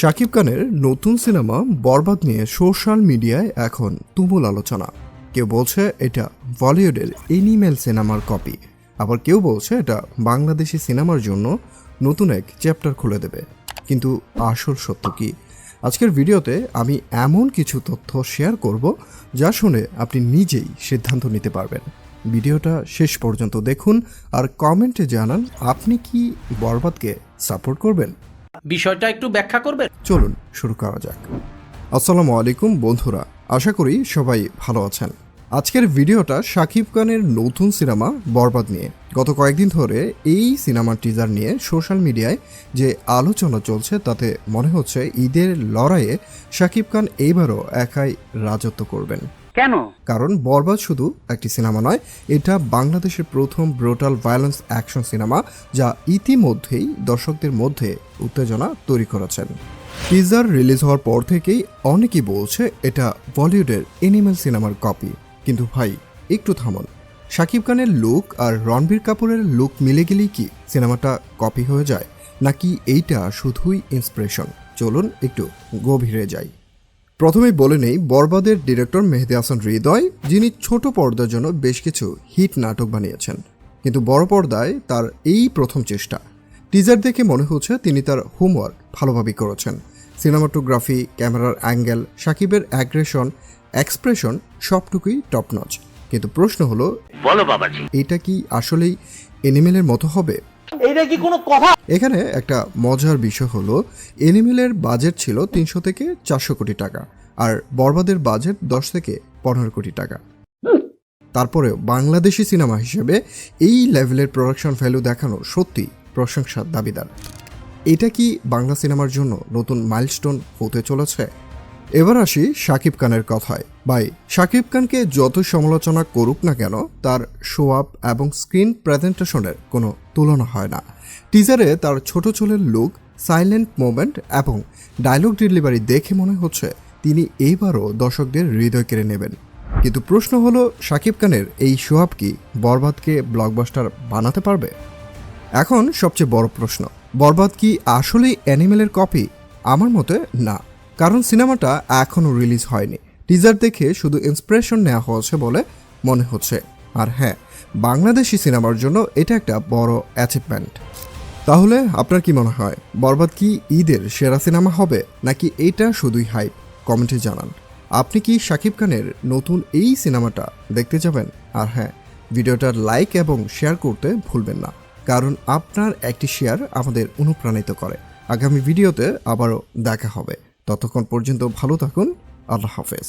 শাকিব খানের নতুন সিনেমা বরবাদ নিয়ে সোশ্যাল মিডিয়ায় এখন তুমুল আলোচনা। কেউ বলছে এটা বলিউডের এনিমেল সিনেমার কপি, আবার কেউ বলছে এটা বাংলাদেশি সিনেমার জন্য নতুন এক চ্যাপ্টার খুলে দেবে। কিন্তু আসল সত্য কি? আজকের ভিডিওতে আমি এমন কিছু তথ্য শেয়ার করব যা শুনে আপনি নিজেই সিদ্ধান্ত নিতে পারবেন। ভিডিওটা শেষ পর্যন্ত দেখুন আর কমেন্টে জানান আপনি কি বরবাদকে সাপোর্ট করবেন? বিষয়টা একটু ব্যাখ্যা করবেন? চলুন শুরু করা যাক। আসসালামু আলাইকুম বন্ধুরা, আশা করি সবাই ভালো আছেন। আজকের ভিডিওটা শাকিব খানের নতুন সিনেমা বরবাদ নিয়ে। গত কয়েকদিন ধরে এই সিনেমার টিজার নিয়ে সোশ্যাল মিডিয়ায় যে আলোচনা চলছে, তাতে মনে হচ্ছে ঈদের লড়াইয়ে শাকিব খান এইবারও একাই রাজত্ব করবেন। কেন? কারণ বরবাদ শুধু একটি সিনেমা নয়, এটা বাংলাদেশের প্রথম ব্রোটাল ভায়োলেন্স অ্যাকশন সিনেমা যা ইতিমধ্যেই দর্শকদের মধ্যে উত্তেজনা তৈরি করেছেন। টিজার রিলিজ হওয়ার পর থেকেই অনেকেই বলছে এটা বলিউডের এনিম্যাল সিনেমার কপি। কিন্তু ভাই, একটু থামুন। শাকিব খানের লুক আর রণবীর কাপুরের লুক মিলে গেলেই কি সিনেমাটা কপি হয়ে যায়? নাকি এইটা শুধুই ইন্সপিরেশন চলুন একটু গভীরে যাই। প্রথমেই বলে নেই বরবাদের ডিরেক্টর মেহেদি হাসান হৃদয় যিনি ছোট পর্দার জন্য বেশ কিছু হিট নাটক বানিয়েছেন। কিন্তু বড় পর্দায় তার এই প্রথম চেষ্টা। টিজার দেখে মনে হচ্ছে তিনি তার হোমওয়ার্ক ভালোভাবেই করেছেন। সিনেমাটোগ্রাফি ক্যামেরার অ্যাঙ্গেল সাকিবের অ্যাগ্রেশন এক্সপ্রেশন সবটুকুই টপ নচ কিন্তু প্রশ্ন হলো বলো বাবাজি। এটা কি আসলেই এনিমেলের মতো হবে? এইটা কি কোনো কথা? এখানে একটা মজার বিষয় হলো, এনিমেলের বাজেট ছিল তিনশো থেকে চারশো কোটি টাকা, আর বরবাদের বাজেট দশ থেকে পনেরো কোটি টাকা। তারপরেও বাংলাদেশি সিনেমা হিসেবে এই লেভেলের প্রোডাকশন ভ্যালু দেখানো সত্যি প্রশংসার দাবিদার। এটা কি বাংলা সিনেমার জন্য নতুন মাইলস্টোন হতে চলেছে? এবার আসি শাকিব খানের কথায়। ভাই, শাকিব খানকে যত সমালোচনা করুক না কেন, তার শো আপ এবং স্ক্রিন প্রেজেন্টেশনের কোনো তুলনা হয় না। টিজারে তার ছোট চুলের লুক সাইলেন্ট মোমেন্ট এবং ডায়লগ ডেলিভারি দেখে মনে হচ্ছে তিনি এইবারও দর্শকদের হৃদয় কেড়ে নেবেন। কিন্তু প্রশ্ন হলো শাকিব খানের এই আপ কি বরবাদকে ব্লকবাস্টার বানাতে পারবে? এখন সবচেয়ে বড় প্রশ্ন, বরবাদ কি আসলেই অ্যানিমেলের কপি আমার মতে না, কারণ সিনেমাটা এখনও রিলিজ হয়নি। টিজার দেখে শুধু ইন্সপিরেশন নেওয়া হয়েছে বলে মনে হচ্ছে। আর হ্যাঁ বাংলাদেশি সিনেমার জন্য এটা একটা বড় অ্যাচিভমেন্ট তাহলে আপনার কি মনে হয়, বরবাদ কি ঈদের সেরা সিনেমা হবে, নাকি এটা শুধুই হাইপ কমেন্টে জানান। আপনি কি শাকিব খানের নতুন এই সিনেমাটা দেখতে যাবেন? আর হ্যাঁ ভিডিওটার লাইক এবং শেয়ার করতে ভুলবেন না, কারণ আপনার একটি শেয়ার আমাদের অনুপ্রাণিত করে। আগামী ভিডিওতে আবারও দেখা হবে। ততক্ষণ পর্যন্ত ভালো থাকুন, আল্লাহ হাফেজ।